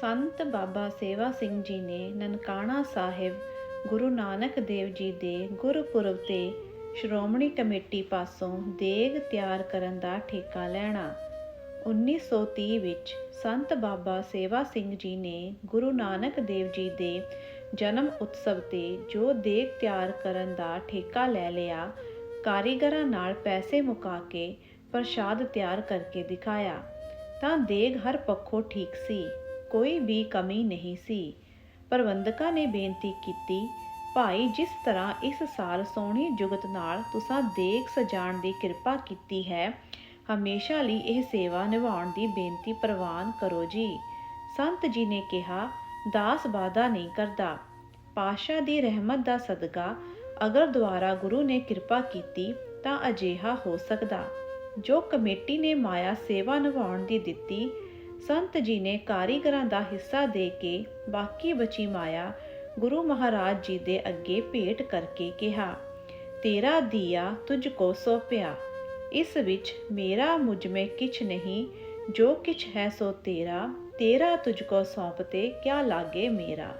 ਸੰਤ ਬਾਬਾ ਸੇਵਾ ਸਿੰਘ ਜੀ ਨੇ ਨਨਕਾਣਾ ਸਾਹਿਬ, ਗੁਰੂ ਨਾਨਕ ਦੇਵ ਜੀ ਦੇ ਗੁਰਪੁਰਬ ਤੇ ਸ਼੍ਰੋਮਣੀ ਕਮੇਟੀ ਪਾਸੋਂ ਦੇਗ ਤਿਆਰ ਕਰਨ ਦਾ ਠੇਕਾ ਲੈਣਾ। 1930 ਵਿੱਚ ਸੰਤ ਬਾਬਾ ਸੇਵਾ ਸਿੰਘ ਜੀ ਨੇ ਗੁਰੂ ਨਾਨਕ ਦੇਵ ਜੀ ਦੇ ਜਨਮ ਉਤਸਵ ਤੇ ਜੋ ਦੇਗ ਤਿਆਰ ਕਰਨ ਦਾ ਠੇਕਾ ਲੈ ਲਿਆ, ਕਾਰੀਗਰਾਂ ਨਾਲ ਪੈਸੇ ਮੁਕਾ ਕੇ ਪ੍ਰਸ਼ਾਦ ਤਿਆਰ ਕਰਕੇ ਦਿਖਾਇਆ। ਤਾਂ ਦੇਗ ਹਰ ਪੱਖੋਂ ਠੀਕ ਸੀ। ਕੋਈ ਵੀ ਕਮੀ ਨਹੀਂ ਸੀ। ਪ੍ਰਬੰਧਕਾਂ ਨੇ ਬੇਨਤੀ ਕੀਤੀ, ਭਾਈ, ਜਿਸ ਤਰ੍ਹਾਂ ਇਸ ਸਾਲ ਸੋਹਣੀ ਜੁਗਤ ਨਾਲ ਤੁਸੀਂ ਦੇਖ ਸਜਾਣ ਦੀ ਕਿਰਪਾ ਕੀਤੀ ਹੈ, ਹਮੇਸ਼ਾ ਲਈ ਇਹ ਸੇਵਾ ਨਿਭਾਉਣ ਦੀ ਬੇਨਤੀ ਪ੍ਰਵਾਨ ਕਰੋ ਜੀ। ਸੰਤ ਜੀ ਨੇ ਕਿਹਾ, ਦਾਸ ਬਾਦਾ ਨਹੀਂ ਕਰਦਾ। ਪਾਸ਼ਾ ਦੀ ਰਹਿਮਤ ਦਾ ਸਦਕਾ ਅਗਰ ਦੁਆਰਾ ਗੁਰੂ ਨੇ ਕਿਰਪਾ ਕੀਤੀ ਤਾਂ ਅਜਿਹਾ ਹੋ ਸਕਦਾ। ਜੋ ਕਮੇਟੀ ਨੇ ਮਾਇਆ ਸੇਵਾ ਨਿਭਾਉਣ ਦੀ ਦਿੱਤੀ ਸੰਤ ਜੀ ਨੇ ਕਾਰੀਗਰਾਂ ਦਾ ਹਿੱਸਾ ਦੇ ਕੇ ਬਾਕੀ ਬਚੀ ਮਾਇਆ ਗੁਰੂ ਮਹਾਰਾਜ ਜੀ ਦੇ ਅੱਗੇ ਭੇਟ ਕਰਕੇ ਕਿਹਾ, ਤੇਰਾ ਦੀਆ ਤੁਝ ਕੋ ਸੌਪਿਆ, ਇਸ ਵਿੱਚ ਮੇਰਾ ਮੁਝ में ਕਿਛ ਨਹੀਂ, ਜੋ ਕਿਛ ਹੈ ਸੋ ਤੇਰਾ ਤੇਰਾ ਤੁਝ ਕੋ ਸੌਂਪਤੇ ਕਿਆ ਲਾਗੇ ਮੇਰਾ।